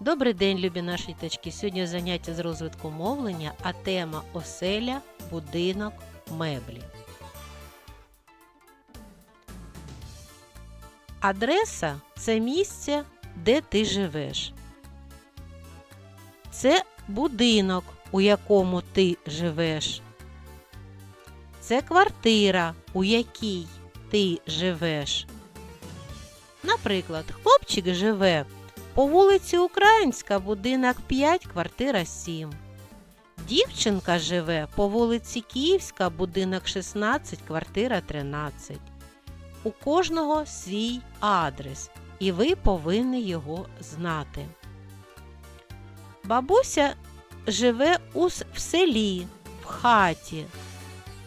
Добрий день, любі наші діточки. Сьогодні заняття з розвитку мовлення, а тема оселя, будинок, меблі. Адреса це місце, де ти живеш. Це будинок, у якому ти живеш. Це квартира, у якій ти живеш. Наприклад, хлопчик живе по вулиці Українська, будинок 5, квартира 7. Дівчинка живе по вулиці Київська, будинок 16, квартира 13. У кожного свій адрес, і ви повинні його знати. Бабуся живе у, в селі, в хаті.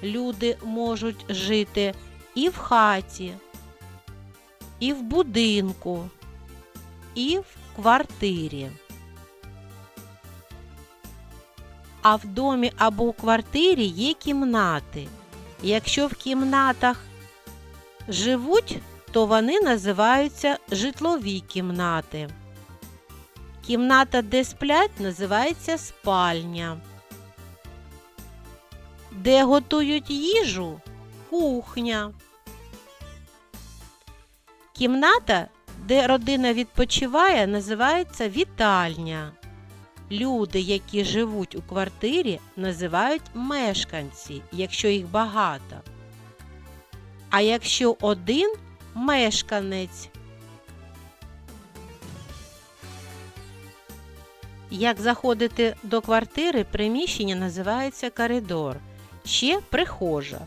Люди можуть жити і в хаті, і в будинку, і в квартирі. А в домі або у квартирі є кімнати. Якщо в кімнатах живуть, то вони називаються житлові кімнати. Кімната, де сплять, називається спальня. Де готують їжу кухня. Кімната, де родина відпочиває, називається вітальня. Люди, які живуть у квартирі, називають мешканці, якщо їх багато. А якщо один мешканець. Як заходити до квартири, приміщення називається коридор, ще прихожа,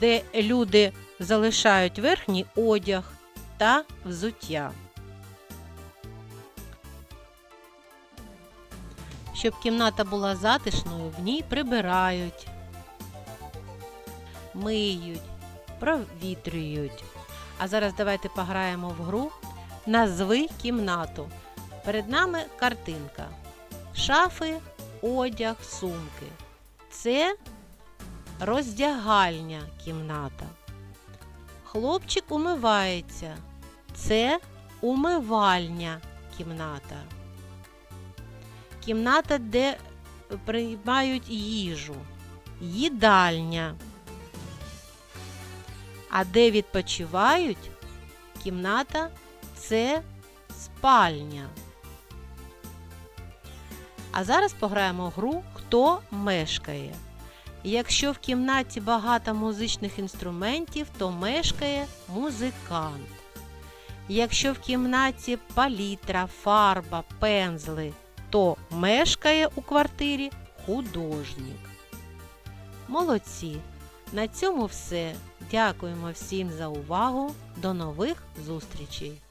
де люди залишають верхній одяг та взуття. Щоб кімната була затишною, в ній прибирають, миють, провітрюють. А зараз давайте пограємо в гру Назви кімнату. Перед нами картинка. Шафи, одяг, сумки. Це роздягальня кімната. Хлопчик умивається. Це умивальня кімната. Кімната, де приймають їжу. Їдальня. А де відпочивають? Кімната це спальня. А зараз пограємо в гру Хто мешкає. Якщо в кімнаті багато музичних інструментів, то мешкає музикант. Якщо в кімнаті палітра, фарба, пензли, то мешкає у квартирі художник. Молодці! На цьому все. Дякуємо всім за увагу. До нових зустрічей!